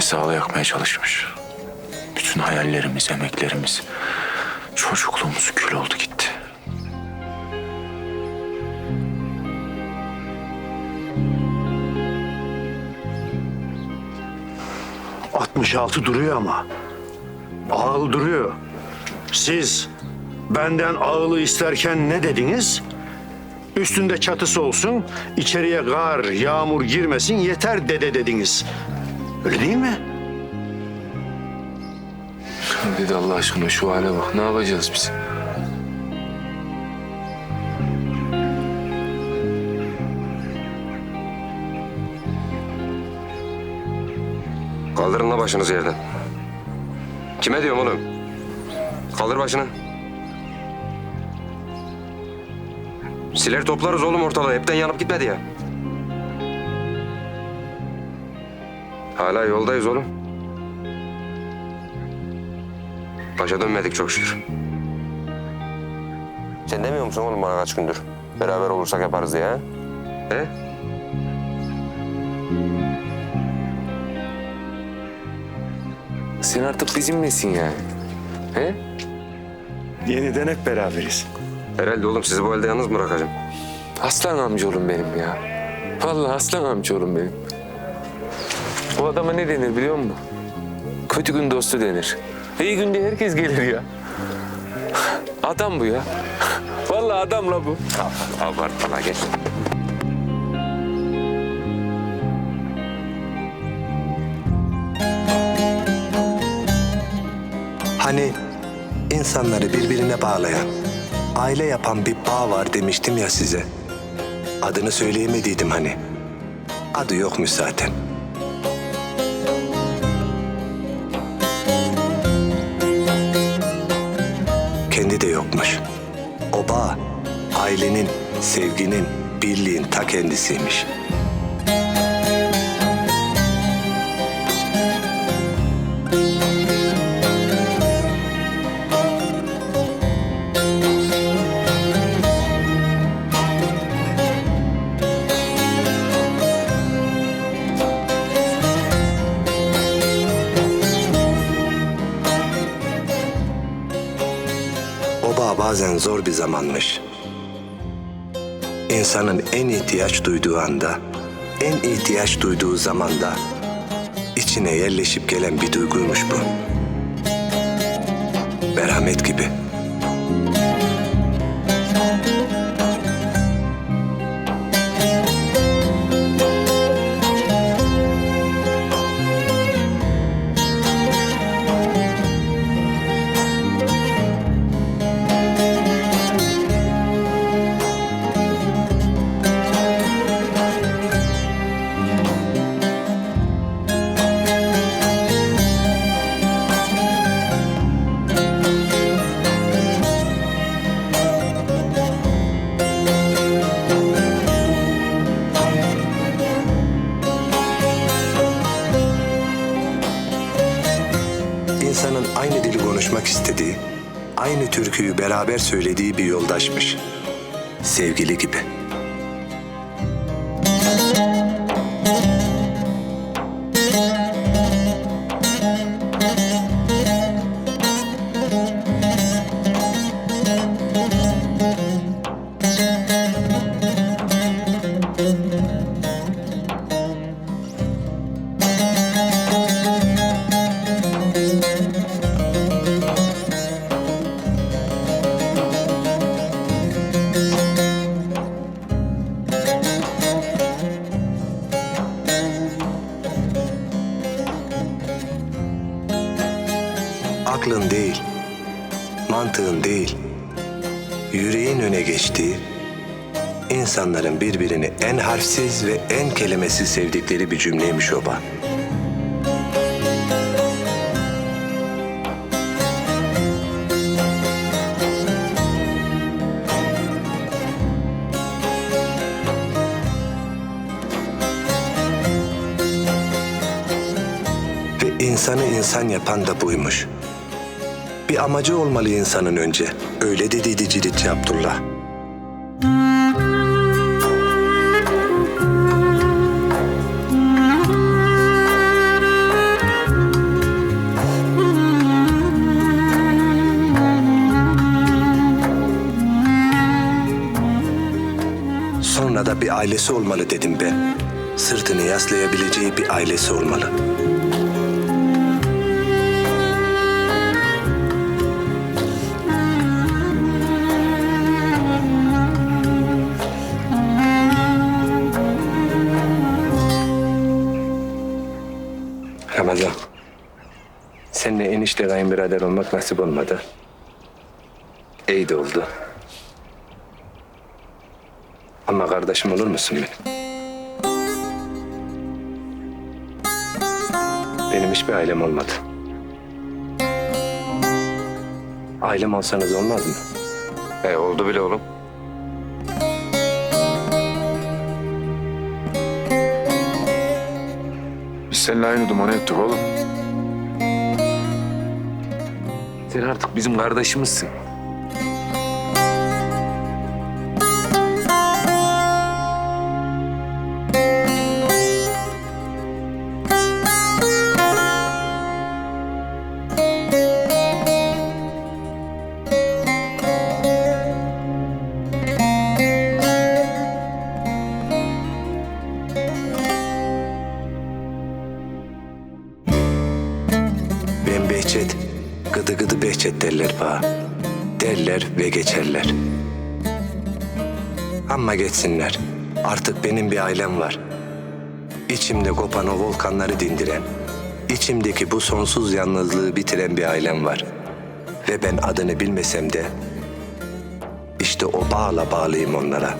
sağla yakmaya çalışmış. Bütün hayallerimiz, emeklerimiz, çocukluğumuz kül oldu gitti. Cık, 66 duruyor ama. Ağıl duruyor. Siz benden ağılı isterken ne dediniz? Üstünde çatısı olsun, içeriye kar, yağmur girmesin yeter dede dediniz. Öyle değil mi? Dedi Allah aşkına şu hale bak. Ne yapacağız biz? Kaldırın la başınızı yerden. Kime diyorum oğlum? Kaldır başını. Siler toplarız oğlum ortalığı. Hepten yanıp gitmedi ya. Hala yoldayız oğlum. Başa dönmedik çok şükür. Sen demiyor musun oğlum bana kaç gündür? Beraber olursak yaparız diye ha? He? Sen artık bizim misin yani? He? Yeniden hep beraberiz. Herhalde oğlum sizi bu elde yalnız mı bırakacağım? Aslan amcaoğlum benim ya. Vallahi aslan amcaoğlum benim. O adama ne denir biliyor musun? Kötü gün dostu denir. İyi günde herkes gelir ya. Adam bu ya. Vallahi adam la bu. Abartma la geç. Hani insanları birbirine bağlayan, aile yapan bir bağ var demiştim ya size. Adını söyleyemediydim hani. Adı yokmuş zaten. Kendi de yokmuş. O bağ ailenin, sevginin, birliğin ta kendisiymiş. Bazen zor bir zamanmış. İnsanın en ihtiyaç duyduğu anda, en ihtiyaç duyduğu zamanda içine yerleşip gelen bir duyguymuş bu. Merhamet gibi. Aynı türküyü beraber söylediği bir yoldaşmış. Sevgili gibi. Aklın değil, mantığın değil, yüreğin öne geçtiği, insanların birbirini en harfsiz ve en kelimesiz sevdikleri bir cümleymiş o bağ. Ve insanı insan yapan da buymuş. Bir amacı olmalı insanın önce. Öyle dediydi Ciritçi Abdullah. Sonra da bir ailesi olmalı dedim ben. Sırtını yaslayabileceği bir ailesi olmalı. Enişte kayınbirader olmak nasip olmadı. İyi de oldu. Ama kardeşim olur musun benim? Benim hiçbir ailem olmadı. Ailem olsanız olmaz mı? E oldu bile oğlum. Biz seninle aynı dumanı ettik oğlum. Sen artık bizim kardeşimizsin. Gıdı gıdı Behçet derler bana. Derler ve geçerler. Ama geçsinler. Artık benim bir ailem var. İçimde kopan o volkanları dindiren, içimdeki bu sonsuz yalnızlığı bitiren bir ailem var. Ve ben adını bilmesem de işte o bağla bağlıyım onlara.